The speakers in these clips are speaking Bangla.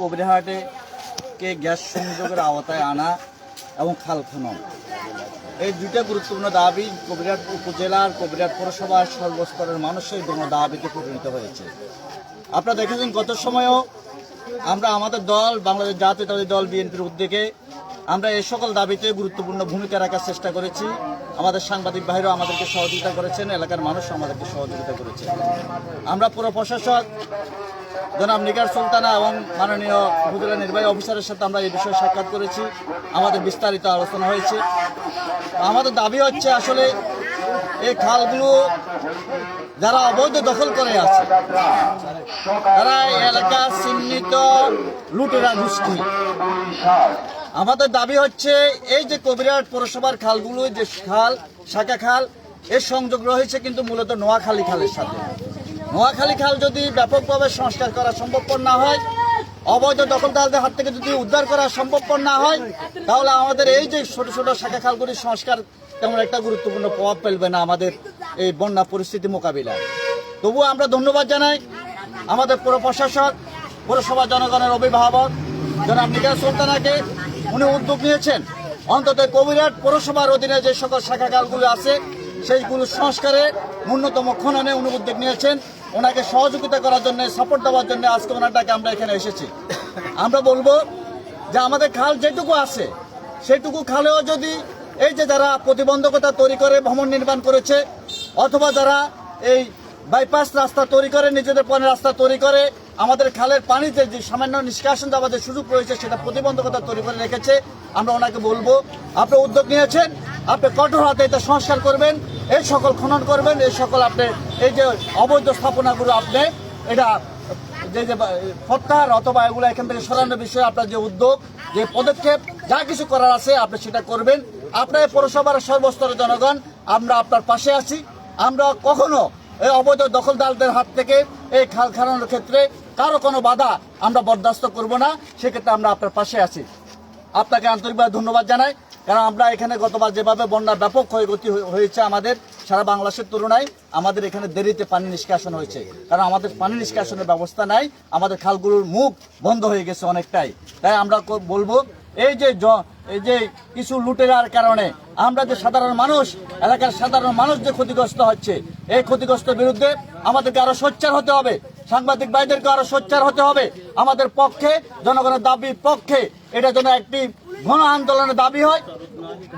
কবিরহাটে কে গ্যাস সংযোগের আওতায় আনা এবং খাল খনন। এই দুইটা গুরুত্বপূর্ণ দাবি কবিরহাট উপজেলার কবিরহাট পৌরসভার সর্বস্তরের মানুষের জন্য দাবিতে পরিণত হয়েছে। আপনারা দেখেছেন গত সময়েও আমরা আমাদের দল, বাংলাদেশ জাতীয়তাবাদী দল বিএনপির উদ্যোগে আমরা এই সকল দাবিতে গুরুত্বপূর্ণ ভূমিকা রাখার চেষ্টা করেছি। আমাদের সাংবাদিক ভাইরাও আমাদেরকে সহযোগিতা করেছেন, এলাকার মানুষ আমাদেরকে সহযোগিতা করেছে আমরা পুরো প্রশাসক জনাব নিগার সুলতানা এবং মাননীয় উপজেলা নির্বাহী অফিসারের সাথে আমরা এই বিষয়ে সাক্ষাৎ করেছি। আমাদের বিস্তারিত আলোচনা হয়েছে। আমাদের দাবি হচ্ছে আসলে এই খালগুলো যারা অবৈধ দখল করে আছে, তারা এলাকা চিহ্নিত লুটেরা গোষ্ঠী। আমাদের দাবি হচ্ছে এই যে কবিরাট পৌরসভার খালগুলো, যে খাল, শাখা খাল, এর সংযোগ রয়েছে কিন্তু মূলত নোয়াখালী খালের সাথে। নোয়াখালী খাল যদি ব্যাপকভাবে সংস্কার করা সম্ভবপর না হয়, অবৈধ দখলদারদের হাত থেকে যদি উদ্ধার করা সম্ভবপর না হয়, তাহলে আমাদের এই যে ছোট ছোট শাখা খালগুলির সংস্কার তেমন একটা গুরুত্বপূর্ণ প্রভাব ফেলবে না আমাদের এই বন্যা পরিস্থিতি মোকাবিলায়। তবুও আমরা ধন্যবাদ জানাই আমাদের পুরো প্রশাসক পৌরসভা জনগণের অভিভাবক, জনাব নিকার সুলতানাকে। উনি উদ্যোগ নিয়েছেন। অন্তত কবিরাট পৌরসভার অধীনে যে সকল শাখা খালগুলো আছে, সেইগুলো সংস্কারে ন্যূনতম খননে উনি উদ্যোগ নিয়েছেন। ওনাকে সহযোগিতা করার জন্য সাপোর্ট দেওয়ার জন্য আজকে ওনারটাকে আমরা এখানে এসেছি। আমরা বলব যে আমাদের খাল যেটুকু আছে, সেটুকু খালেও যদি এই যে যারা প্রতিবন্ধকতা তৈরি করে ভ্রমণ নির্মাণ করেছে, অথবা যারা এই বাইপাস রাস্তা তৈরি করে, নিজেদের পণের রাস্তা তৈরি করে, আমাদের খালের পানিতে যে সামান্য নিষ্কাশন দেওয়ার যে সুযোগ রয়েছে, সেটা প্রতিবন্ধকতা তৈরি করে রেখেছে। আমরা ওনাকে বলব, আপনি উদ্যোগ নিয়েছেন, আপনি কঠোর হাতে এটা সংস্কার করবেন, এই সকল খনন করবেন, এই সকল আপনি, এই যে অবৈধ স্থাপনাগুলো আপনি, এটা যে যে প্রত্যাহার অথবা এগুলো এখান থেকে সরানোর বিষয়ে আপনার যে উদ্যোগ, যে পদক্ষেপ, যা কিছু করার আছে, আপনি সেটা করবেন। আপনার পৌরসভার সর্বস্তরের জনগণ, আমরা আপনার পাশে আছি। আমরা কখনো অবৈধ দখলদারদের হাত থেকে এই খাল খানানোর ক্ষেত্রে কারও কোনো বাধা আমরা বরদাস্ত করব না, সেক্ষেত্রে আমরা আপনার পাশে আছি। আপনাকে আন্তরিকভাবে ধন্যবাদ জানাই, কারণ আমরা এখানে গতবার যেভাবে বন্যার ব্যাপক ক্ষয়ক্ষতি হয়ে- হয়েছে আমাদের, সারা বাংলাদেশের তুলনায় আমাদের এখানে দেরিতে পানি নিষ্কাশন হয়েছে। কারণ আমাদের পানি নিষ্কাশনের ব্যবস্থা নাই, আমাদের খালগুলোর মুখ বন্ধ হয়ে গেছে অনেকটাই। তাই আমরা বলব, এই যে এই যে কিছু লুটেরার কারণে আমরা যে সাধারণ মানুষ, এলাকার সাধারণ মানুষ যে ক্ষতিগ্রস্ত হচ্ছে এই ক্ষতিগ্রস্তের বিরুদ্ধে আমাদেরকে আরও সোচ্চার হতে হবে। সাংবাদিক ভাইদেরকে আরও সোচ্চার হতে হবে। আমাদের পক্ষে, জনগণের দাবির পক্ষে এটা যেন একটি ঘন আন্দোলনের দাবি হয়।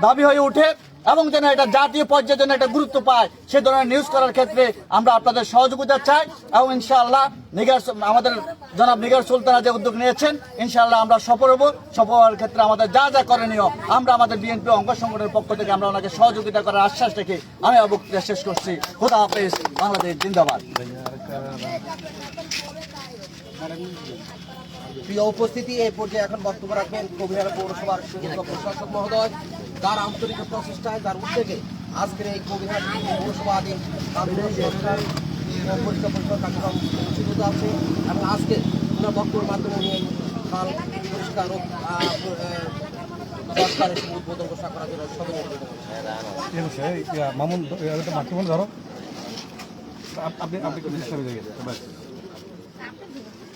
দাবি হয়ে ওঠে এবং যেন এটা জাতীয় পর্যায়ে যেন একটা গুরুত্ব পায়, সে ধরনের নিউজ করার ক্ষেত্রে আমরা আপনাদের সহযোগিতা চাই এবং ইনশাআল্লাহ নিগার আমাদের জনাব নিগার সুলতানা যে উদ্যোগ নিয়েছেন, ইনশাআল্লাহ আমরা সফল হব। সফল হওয়ার ক্ষেত্রে আমাদের যা যা করণীয়, আমরা আমাদের বিএনপি অঙ্গ সংগঠনের পক্ষ থেকে আমরা ওনাকে সহযোগিতা করার আশ্বাস রেখে আমি বক্তৃতা শেষ করছি। খোদা হাফেজ, বাংলাদেশ জিন্দাবাদ। প্রিয় উপস্থিতি এই পর্যায়ে এখন বক্তব্য রাখবেন কবিরার পৌরসভার প্রশাসক মহোদয়। তার আন্তরিক প্রচেষ্টায় তার উদ্যোগে আজকের এই আধুনিক সরকার ও পরিষ্কার পরিষ্কার কার্যক্রম শুরু আছে এবং আজকে ওনার বক্তব্যের মাধ্যমে নিয়ে পরিষ্কার মামুন ধরো। আপনি আপনি কিছু হিসাবে যাই ভাই এখন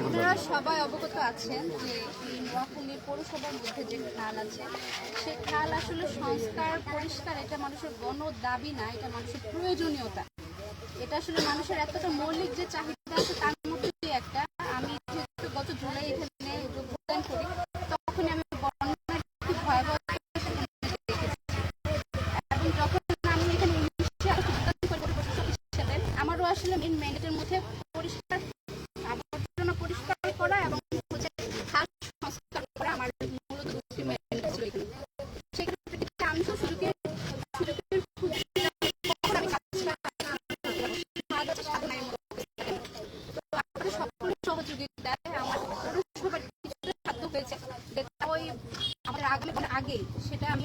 আপনারা সবাই অবগত আছেন যে এই নোয়াখালীর পৌরসভার মধ্যে যে খাল আছে, সেই খাল আসলে সংস্কার, পরিষ্কার, এটা মানুষের গণ দাবি না, এটা মানুষের প্রয়োজনীয়তা। এটা আসলে মানুষের এতটা মৌলিক যে চাহিদা আছে তার মধ্যে একটা। আমি গত জুলাই এখানে যোগদান করি তখন আমি বন্যার কি ভয়াবহ দেখেছি এবং যখন আমি এখানে উনিশে আরও যোগদান করি প্রশাসক হিসেবে আসলে মেন ম্যান্ডেটের মধ্যে পরিষ্কার আবর্জনা পরিষ্কার করা এবং সংস্কার করা আমার মূলত দুটি ম্যান্ডেট ছিল এখানে। আমার সাধ্য হয়েছে। যেটা ওই আগে, সেটা আমি